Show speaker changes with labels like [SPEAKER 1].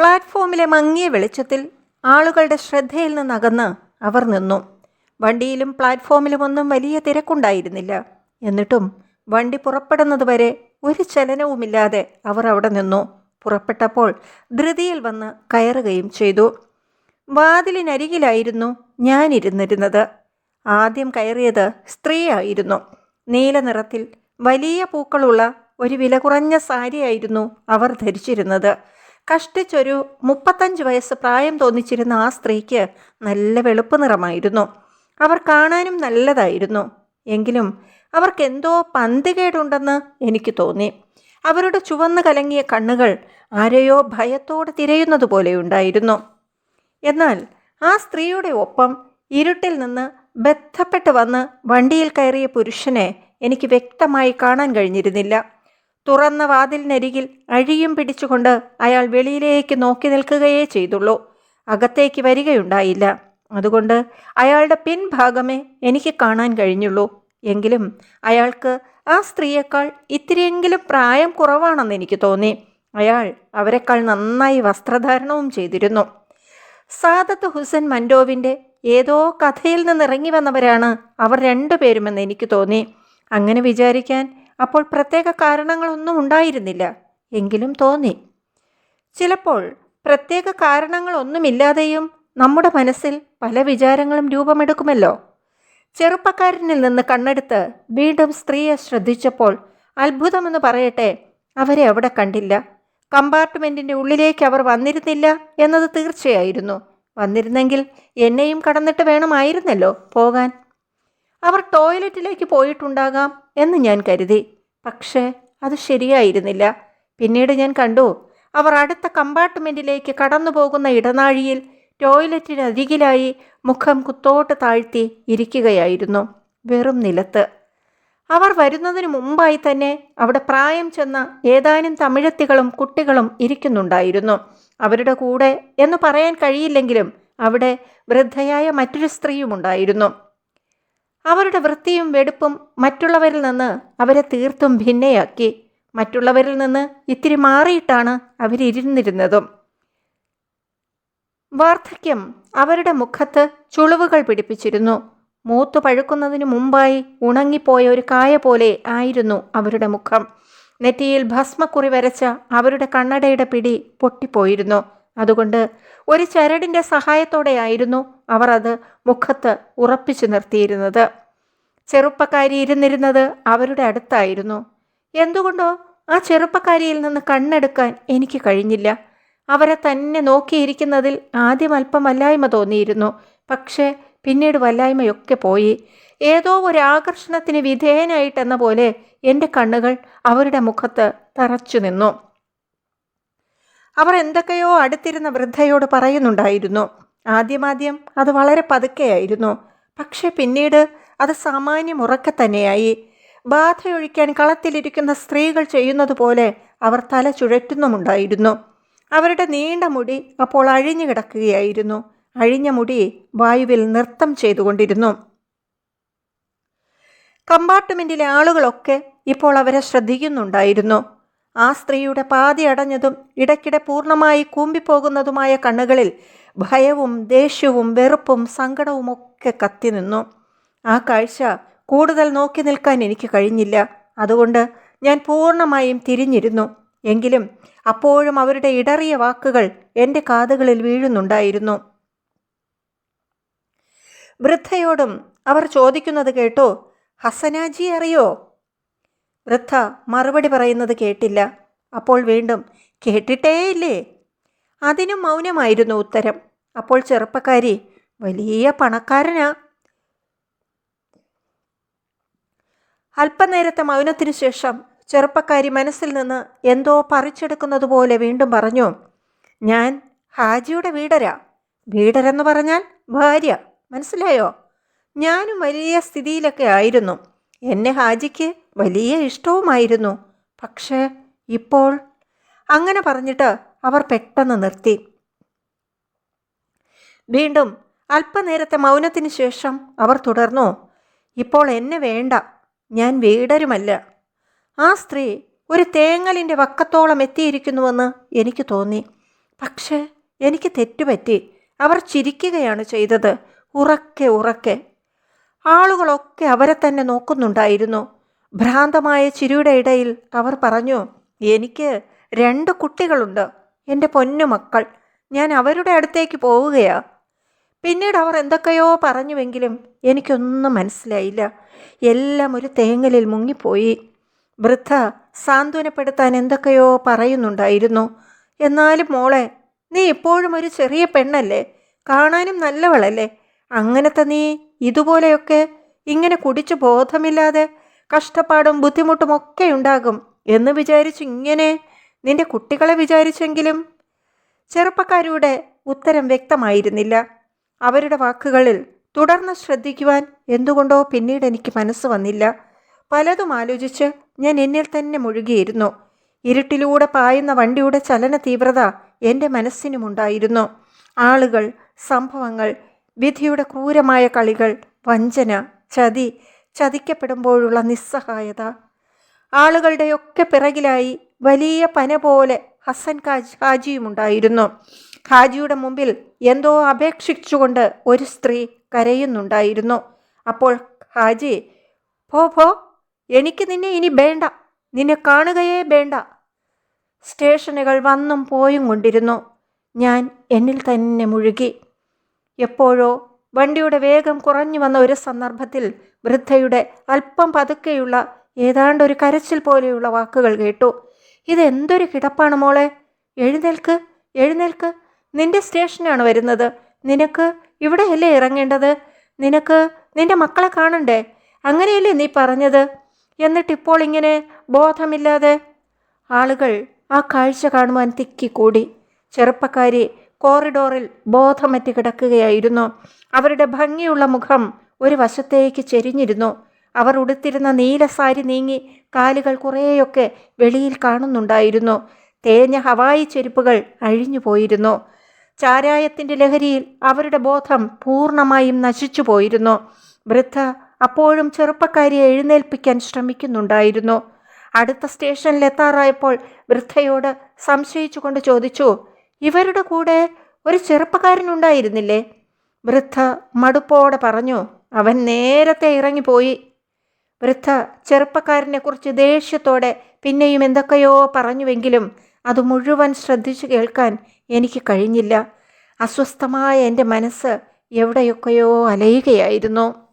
[SPEAKER 1] പ്ലാറ്റ്ഫോമിലെ മങ്ങിയ വെളിച്ചത്തിൽ ആളുകളുടെ ശ്രദ്ധയിൽ നിന്നകന്ന് അവർ നിന്നു. വണ്ടിയിലും പ്ലാറ്റ്ഫോമിലും ഒന്നും വലിയ തിരക്കുണ്ടായിരുന്നില്ല. എന്നിട്ടും വണ്ടി പുറപ്പെടുന്നതുവരെ ഒരു ചലനവുമില്ലാതെ അവർ അവിടെ നിന്നു. പുറപ്പെട്ടപ്പോൾ ധൃതിയിൽ വന്ന് കയറുകയും ചെയ്തു. വാതിലിനരികിലായിരുന്നു ഞാനിരുന്നിരുന്നത്. ആദ്യം കയറിയത് സ്ത്രീയായിരുന്നു. നീല നിറത്തിൽ വലിയ പൂക്കളുള്ള ഒരു വില കുറഞ്ഞ സാരിയായിരുന്നു അവർ ധരിച്ചിരുന്നത്. കഷ്ടിച്ചൊരു മുപ്പത്തഞ്ച് വയസ്സ് പ്രായം തോന്നിച്ചിരുന്ന ആ സ്ത്രീക്ക് നല്ല വെളുപ്പ് നിറമായിരുന്നു. അവർ കാണാനും നല്ലതായിരുന്നു. എങ്കിലും അവർക്കെന്തോ പന്തികേടുണ്ടെന്ന് എനിക്ക് തോന്നി. അവരുടെ ചുവന്ന് കലങ്ങിയ കണ്ണുകൾ ആരെയോ ഭയത്തോടെ തിരയുന്നത് പോലെയുണ്ടായിരുന്നു എന്നാൽ ആ സ്ത്രീയുടെ ഒപ്പം ഇരുട്ടിൽ നിന്ന് ബന്ധപ്പെട്ട് വന്ന് വണ്ടിയിൽ കയറിയ പുരുഷനെ എനിക്ക് വ്യക്തമായി കാണാൻ കഴിഞ്ഞിരുന്നില്ല. തുറന്ന വാതിലിനരികിൽ അഴിയും പിടിച്ചുകൊണ്ട് അയാൾ വെളിയിലേക്ക് നോക്കി നിൽക്കുകയേ ചെയ്തുള്ളൂ. അകത്തേക്ക് വരികയുണ്ടായില്ല. അതുകൊണ്ട് അയാളുടെ പിൻഭാഗമേ എനിക്ക് കാണാൻ കഴിഞ്ഞുള്ളൂ. എങ്കിലും അയാൾക്ക് ആ സ്ത്രീയേക്കാൾ ഇത്തിരിയെങ്കിലും പ്രായം കുറവാണെന്ന് എനിക്ക് തോന്നി. അയാൾ അവരെക്കാൾ നന്നായി വസ്ത്രധാരണവും ചെയ്തിരുന്നു. സാദത്ത് ഹുസൻ മൻഡോവിന്റെ ഏതോ കഥയിൽ നിന്ന് ഇറങ്ങി വന്നവരാണ് അവർ രണ്ടുപേരുമെന്ന് എനിക്ക് തോന്നി. അങ്ങനെ വിചാരിക്കാൻ അപ്പോൾ പ്രത്യേക കാരണങ്ങളൊന്നും ഉണ്ടായിരുന്നില്ല. എങ്കിലും തോന്നി. ചിലപ്പോൾ പ്രത്യേക കാരണങ്ങളൊന്നുമില്ലാതെയും നമ്മുടെ മനസ്സിൽ പല വിചാരങ്ങളും രൂപമെടുക്കുമല്ലോ. ചെറുപ്പക്കാരനിൽ നിന്ന് കണ്ണെടുത്ത് വീണ്ടും സ്ത്രീയെ ശ്രദ്ധിച്ചപ്പോൾ അത്ഭുതമെന്ന് പറയട്ടെ അവരെ അവിടെ കണ്ടില്ല. കമ്പാർട്ട്മെന്റിന്റെ ഉള്ളിലേക്ക് അവർ വന്നിരുന്നില്ല എന്നത് തീർച്ചയായിരുന്നു. വന്നിരുന്നെങ്കിൽ എന്നെയും കടന്നിട്ട് വേണമായിരുന്നല്ലോ പോകാൻ. അവർ ടോയ്ലറ്റിലേക്ക് പോയിട്ടുണ്ടാകാം. എന്ന് ഞാൻ കരുതി. പക്ഷേ അത് ശരിയായിരുന്നില്ല. പിന്നീട് ഞാൻ കണ്ടു അവർ അടുത്ത കമ്പാർട്ട്മെന്റിലേക്ക് കടന്നു പോകുന്ന ഇടനാഴിയിൽ ടോയ്ലറ്റിനരികിലായി മുഖം കുത്തോട്ട് താഴ്ത്തി ഇരിക്കുകയായിരുന്നു വെറും നിലത്ത്. അവർ വരുന്നതിന് മുമ്പായി തന്നെ അവിടെ പ്രായം ചെന്ന ഏതാനും തമിഴത്തികളും കുട്ടികളും ഇരിക്കുന്നുണ്ടായിരുന്നു. അവരുടെ കൂടെ എന്ന് പറയാൻ കഴിയില്ലെങ്കിലും അവിടെ വൃദ്ധയായ മറ്റൊരു സ്ത്രീയുമുണ്ടായിരുന്നു. അവരുടെ വൃത്തിയും വെടുപ്പും മറ്റുള്ളവരിൽ നിന്ന് അവരെ തീർത്തും ഭിന്നയാക്കി. മറ്റുള്ളവരിൽ നിന്ന് ഇത്തിരി മാറിയിട്ടാണ് അവരിരുന്നിരുന്നതും. വാർദ്ധക്യം അവരുടെ മുഖത്ത് ചുളിവുകൾ പിടിപ്പിച്ചിരുന്നു. മൂത്തു പഴുക്കുന്നതിനു മുമ്പായി ഉണങ്ങിപ്പോയ ഒരു കായ പോലെ ആയിരുന്നു അവരുടെ മുഖം. നെറ്റിയിൽ ഭസ്മക്കുറി വരച്ച അവരുടെ കണ്ണടയുടെ പിടി പൊട്ടിപ്പോയിരുന്നു. അതുകൊണ്ട് ഒരു ചരടിന്റെ സഹായത്തോടെയായിരുന്നു അവർ അത് മുഖത്ത് ഉറപ്പിച്ചു നിർത്തിയിരുന്നത്. ചെറുപ്പക്കാരി ഇരുന്നിരുന്നത് അവരുടെ അടുത്തായിരുന്നു. എന്തുകൊണ്ടോ ആ ചെറുപ്പക്കാരിയിൽ നിന്ന് കണ്ണെടുക്കാൻ എനിക്ക് കഴിഞ്ഞില്ല. അവരെ തന്നെ നോക്കിയിരിക്കുന്നതിൽ ആദ്യം അല്പം വല്ലായ്മ തോന്നിയിരുന്നു. പക്ഷേ പിന്നീട് വല്ലായ്മയൊക്കെ പോയി. ഏതോ ഒരു ആകർഷണത്തിന് വിധേയനായിട്ടെന്ന പോലെ എന്റെ കണ്ണുകൾ അവരുടെ മുഖത്ത് തറച്ചു നിന്നു. അവർ എന്തൊക്കെയോ അടുത്തിരുന്ന വൃദ്ധയോട് പറയുന്നുണ്ടായിരുന്നു. ആദ്യമാദ്യം അത് വളരെ പതുക്കെയായിരുന്നു പക്ഷെ പിന്നീട് അത് സാമാന്യം ഉറക്കെ തന്നെയായി. ബാധയൊഴിക്കാൻ കളത്തിലിരിക്കുന്ന സ്ത്രീകൾ ചെയ്യുന്നത് പോലെ അവർ തല ചുഴറ്റുന്നുമുണ്ടായിരുന്നു. അവരുടെ നീണ്ട മുടി അപ്പോൾ അഴിഞ്ഞു കിടക്കുകയായിരുന്നു. അഴിഞ്ഞ മുടി വായുവിൽ നൃത്തം ചെയ്തുകൊണ്ടിരുന്നു. കമ്പാർട്ട്മെന്റിലെ ആളുകളൊക്കെ ഇപ്പോൾ അവരെ ശ്രദ്ധിക്കുന്നുണ്ടായിരുന്നു. ആ സ്ത്രീയുടെ പാതി അടഞ്ഞതും ഇടയ്ക്കിടെ പൂർണമായി കൂമ്പിപ്പോകുന്നതുമായ കണ്ണുകളിൽ ഭയവും ദേഷ്യവും വെറുപ്പും സങ്കടവും ഒക്കെ കത്തിനിന്നു ആ കാഴ്ച കൂടുതൽ നോക്കി നിൽക്കാൻ എനിക്ക് കഴിഞ്ഞില്ല. അതുകൊണ്ട് ഞാൻ പൂർണമായും തിരിഞ്ഞിരുന്നു. എങ്കിലും അപ്പോഴും അവരുടെ ഇടറിയ വാക്കുകൾ എന്റെ കാതുകളിൽ വീഴുന്നുണ്ടായിരുന്നു. വൃദ്ധയോടും അവർ ചോദിക്കുന്നത് കേട്ടോ ഹസനാജി അറിയോ? വൃദ്ധ മറുപടി പറയുന്നത് കേട്ടില്ല. അപ്പോൾ വീണ്ടും കേട്ടിട്ടേയില്ലേ? അതിനും മൗനമായിരുന്നു ഉത്തരം. അപ്പോൾ ചെറുപ്പക്കാരി വലിയ പണക്കാരനാ. അല്പനേരത്തെ മൗനത്തിനു ശേഷം ചെറുപ്പക്കാരി മനസ്സിൽ നിന്ന് എന്തോ പറിച്ചെടുക്കുന്നത് പോലെ വീണ്ടും പറഞ്ഞു ഞാൻ ഹാജിയുടെ വീടര. വീടരെന്ന് പറഞ്ഞാൽ ഭാര്യ. മനസ്സിലായോ? ഞാനും വലിയ സ്ഥിതിയിലൊക്കെ ആയിരുന്നു. എന്നെ ഹാജിക്ക് വലിയ ഇഷ്ടവുമായിരുന്നു. പക്ഷേ ഇപ്പോൾ അങ്ങനെ പറഞ്ഞിട്ട് അവർ പെട്ടെന്ന് നിർത്തി. വീണ്ടും അല്പനേരത്തെ മൗനത്തിന് ശേഷം അവർ തുടർന്നു ഇപ്പോൾ എന്നെ വേണ്ട ഞാൻ വീടരുമല്ല. ആ സ്ത്രീ ഒരു തേങ്ങലിന്റെ വക്കത്തോളം എത്തിയിരിക്കുന്നുവെന്ന് എനിക്ക് തോന്നി. പക്ഷേ എനിക്ക് തെറ്റുപറ്റി. അവർ ചിരിക്കുകയാണ് ചെയ്തത്. ഉറക്കെ ഉറക്കെ. ആളുകളൊക്കെ അവരെ തന്നെ നോക്കുന്നുണ്ടായിരുന്നു. ഭ്രാന്തമായ ചിരിയുടെ ഇടയിൽ അവർ പറഞ്ഞു എനിക്ക് രണ്ട് കുട്ടികളുണ്ട്. എന്റെ പൊന്നു മക്കൾ. ഞാൻ അവരുടെ അടുത്തേക്ക് പോവുകയാ. പിന്നീട് അവർ എന്തൊക്കെയോ പറഞ്ഞുവെങ്കിലും എനിക്കൊന്നും മനസ്സിലായില്ല. എല്ലാം ഒരു തേങ്ങലിൽ മുങ്ങിപ്പോയി. വൃദ്ധ സാന്ത്വനപ്പെടുത്താൻ എന്തൊക്കെയോ പറയുന്നുണ്ടായിരുന്നു. എന്നാലും മോളെ നീ ഇപ്പോഴും ഒരു ചെറിയ പെണ്ണല്ലേ? കാണാനും നല്ലവളല്ലേ? അങ്ങനത്തെ നീ ഇതുപോലെയൊക്കെ ഇങ്ങനെ കുടിച്ചു ബോധമില്ലാതെ കഷ്ടപ്പാടും ബുദ്ധിമുട്ടും ഒക്കെ ഉണ്ടാകും എന്ന് വിചാരിച്ചു ഇങ്ങനെ നിന്റെ കുട്ടികളെ വിചാരിച്ചെങ്കിലും? ചെറുപ്പക്കാരുടെ ഉത്തരം വ്യക്തമായിരുന്നില്ല. അവരുടെ വാക്കുകളിൽ തുടർന്ന് ശ്രദ്ധിക്കുവാൻ എന്തുകൊണ്ടോ പിന്നീട് എനിക്ക് മനസ്സ് വന്നില്ല. പലതും ആലോചിച്ച് ഞാൻ എന്നിൽ തന്നെ മുഴുകിയിരുന്നു. ഇരുട്ടിലൂടെ പായുന്ന വണ്ടിയുടെ ചലന തീവ്രത എന്റെ മനസ്സിനുമുണ്ടായിരുന്നു ആളുകൾ സംഭവങ്ങൾ വിധിയുടെ ക്രൂരമായ കളികൾ വഞ്ചന ചതി ചതിക്കപ്പെടുമ്പോഴുള്ള നിസ്സഹായത. ആളുകളുടെയൊക്കെ പിറകിലായി വലിയ പന പോലെ ഹസൻ കാജ് ഹാജിയുമുണ്ടായിരുന്നു. ഹാജിയുടെ മുമ്പിൽ എന്തോ അപേക്ഷിച്ചുകൊണ്ട് ഒരു സ്ത്രീ കരയുന്നുണ്ടായിരുന്നു. അപ്പോൾ ഹാജി പോ പോ എനിക്ക് നിന്നെ ഇനി വേണ്ട നിന്നെ കാണുകയേ വേണ്ട. സ്റ്റേഷനുകൾ വന്നും പോയും കൊണ്ടിരുന്നു. ഞാൻ എന്നിൽ തന്നെ മുഴുകി. എപ്പോഴോ വണ്ടിയുടെ വേഗം കുറഞ്ഞു വന്ന ഒരു സന്ദർഭത്തിൽ വൃദ്ധയുടെ അല്പം പതുക്കെയുള്ള ഏതാണ്ട് ഒരു കരച്ചിൽ പോലെയുള്ള വാക്കുകൾ കേട്ടു. ഇതെന്തൊരു കിടപ്പാണ് മോളെ? എഴുന്നേൽക്ക് എഴുന്നേൽക്ക്. നിന്റെ സ്റ്റേഷനാണ് വരുന്നത്. നിനക്ക് ഇവിടെയല്ലേ ഇറങ്ങേണ്ടത്? നിനക്ക് നിന്റെ മക്കളെ കാണണ്ടേ? അങ്ങനെയല്ലേ നീ പറഞ്ഞത്? എന്നിട്ടിപ്പോൾ ഇങ്ങനെ ബോധമില്ലാതെ ആളുകൾ ആ കാഴ്ച കാണുവാൻ തിക്കിക്കൂടി. ചെറുപ്പക്കാരി കോറിഡോറിൽ ബോധമറ്റ് കിടക്കുകയായിരുന്നു. അവരുടെ ഭംഗിയുള്ള മുഖം ഒരു വശത്തേക്ക് ചെരിഞ്ഞിരുന്നു. അവർ ഉടുത്തിരുന്ന നീല സാരി നീങ്ങി കാലുകൾ കുറേയൊക്കെ വെളിയിൽ കാണുന്നുണ്ടായിരുന്നു. തേഞ്ഞ ഹവായി ചെരുപ്പുകൾ അഴിഞ്ഞു പോയിരുന്നു ചാരായത്തിന്റെ ലഹരിയിൽ അവരുടെ ബോധം പൂർണമായും നശിച്ചു പോയിരുന്നു. വൃദ്ധ അപ്പോഴും ചെറുപ്പക്കാരിയെ എഴുന്നേൽപ്പിക്കാൻ ശ്രമിക്കുന്നുണ്ടായിരുന്നു. അടുത്ത സ്റ്റേഷനിൽ സ്റ്റേഷനിലെത്താറായപ്പോൾ വൃദ്ധയോട് സംശയിച്ചുകൊണ്ട് ചോദിച്ചു ഇവരുടെ കൂടെ ഒരു ചെറുപ്പക്കാരനുണ്ടായിരുന്നില്ലേ വൃദ്ധ മടുപ്പോടെ പറഞ്ഞു അവൻ നേരത്തെ ഇറങ്ങിപ്പോയി. വൃദ്ധ ചെറുപ്പക്കാരനെക്കുറിച്ച് ദേഷ്യത്തോടെ പിന്നെയും എന്തൊക്കെയോ പറഞ്ഞുവെങ്കിലും അത് മുഴുവൻ ശ്രദ്ധിച്ചു കേൾക്കാൻ എനിക്ക് കഴിഞ്ഞില്ല. അസ്വസ്ഥമായ എന്റെ മനസ്സ് എവിടെയൊക്കെയോ അലയുകയായിരുന്നു.